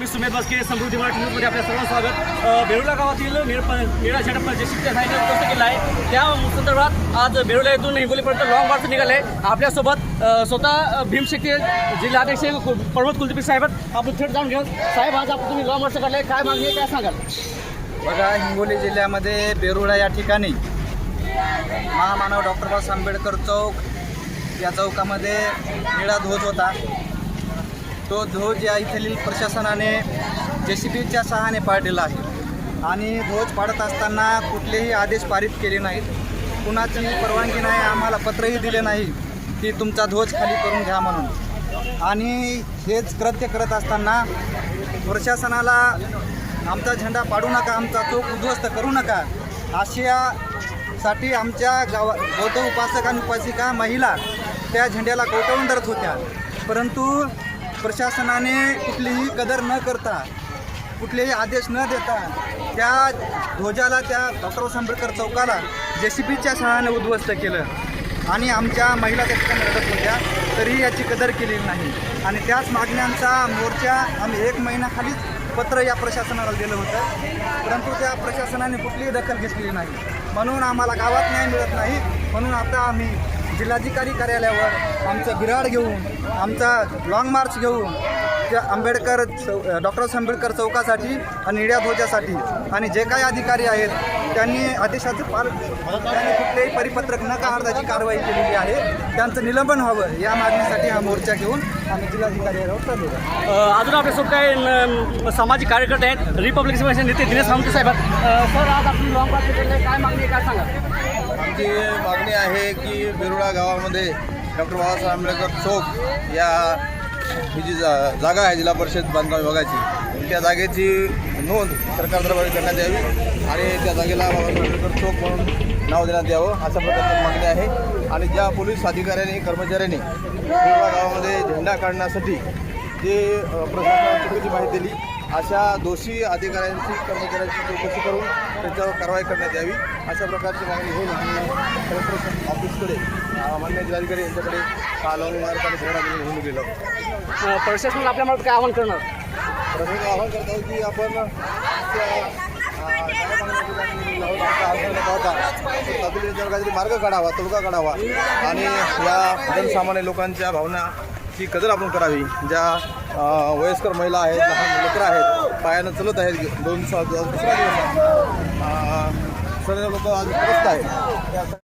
मी सुमेध बस्के समृद्धी मराठी न्यूजमध्ये आपल्या सर्व स्वागत. अ, बेरुला गावातील निळा झेडप जे शिक्षक आहे उद्ध्वस्त केला आहे. त्या संदर्भात आज बेरुला येथून हिंगोलीपर्यंत लॉंग मार्च निघाले आपल्यासोबत स्वतः अ, भीमशक्ती जिल्हाध्यक्ष प्रमोद कुलदीप साहेब आपण थेट जाऊन घेऊ साहेब आज आपण तुम्ही लॉंग मार्च काढले काय मागणी आहे काय सांगाल. बघा हिंगोली जिल्ह्यामध्ये बेरुळा या ठिकाणी महामानव डॉक्टर बाबासाहेब आंबेडकर चौक या चौकामध्ये निळा ध्वज होता. तो ध्वज या इथलील प्रशासनाने जे सी बीच्या सहाने पाडलेला आहे. आणि ध्वज पाडत असताना कुठलेही आदेश पारित केले नाहीत. कुणाची परवानगी नाही आम्हाला पत्रही दिले नाही की तुमचा ध्वज खाली करून घ्या म्हणून. आणि हेच कृत्य करत असताना प्रशासनाला आमचा झेंडा पाडू नका आमचा चौक उद्ध्वस्त करू नका. आशियासाठी आमच्या गावा बौद्ध उपासक आणि उपासिका महिला त्या झेंड्याला कवटळून धरत होत्या. परंतु प्रशासनाने कुठलीही कदर न करता कुठलेही आदेश न देता त्या ध्वजाला त्या डॉक्टर बाबासाहेब आंबेडकर चौकाला जे सी बीच्या सहाय्याने उद्ध्वस्त केलं. आणि आमच्या महिला त्या ठिकाणी रडत होत्या तरीही याची कदर केलेली नाही. आणि त्याच मागण्यांचा मोर्चा आम्ही एक महिन्याखालीच पत्र या प्रशासनाला दिलं होतं. परंतु त्या प्रशासनाने कुठलीही दखल घेतलेली नाही. म्हणून आम्हाला गावात न्याय मिळत नाही. म्हणून आता आम्ही जिल्हाधिकारी कार्यालयावर आमचं बिराड घेऊन आमचा लाँग मार्च घेऊन त्या आंबेडकर चौ डॉक्टर आंबेडकर चौकासाठी आणि निळ्या ध्वजासाठी आणि जे काही अधिकारी आहेत त्यांनी आदेशाचं पाल त्यांनी कुठलेही परिपत्रक न काढण्याची कारवाई केलेली आहे. त्यांचं निलंबन व्हावं या मागणीसाठी हा मोर्चा घेऊन आम्ही जिल्हाधिकाऱ्यावर चालू आहे अ, अजून आपल्यासोबत काही सामाजिक कार्यकर्ते आहेत. रिपब्लिक नेते दिनेश सावंत साहेब सर आज आपण लॉंग मार्च केले काय मागणी आहे काय सांगाल? आमची मागणी आहे बिरुळा गावामध्ये डॉक्टर बाबासाहेब आंबेडकर चौक या ही जी जा जागा आहे जिल्हा परिषद बांधकाम विभागाची त्या जागेची नोंद सरकार दरबारी करण्यात यावी आणि त्या जागेला बाबासाहेब आंबेडकर चौक म्हणून नाव देण्यात यावं अशा प्रकारची मागणी आहे. आणि ज्या पोलीस अधिकाऱ्यांनी कर्मचाऱ्यांनी बिरुळा गावामध्ये झेंडा काढण्यासाठी जे प्रशासन चुकीची माहिती दिली अशा दोषी अधिकाऱ्यांची कर्मचाऱ्यांची चौकशी करून त्यांच्यावर कारवाई करण्यात यावी अशा प्रकारची मागणी आम्ही कलेक्टर ऑफिसकडे मान्य जिल्हाधिकारी यांच्याकडे काल मार्ग आणि घेऊन घेऊन गेलो. अ, प्रशासनाला आपल्या मनात काय आवाहन करणार? प्रथम आवाहन करत आहोत की आपण तातडीने याच्यावर काहीतरी मार्ग काढावा तोडगा काढावा आणि या जनसामान्य लोकांच्या ती कदर आपण करावी. ज्या वयस्कर महिला आहेत लहान लेकरं आहेत पायानं चलत आहेत दोन दिवसात दुसरा दिवस सर्व लोक आज त्रस्त आहेत.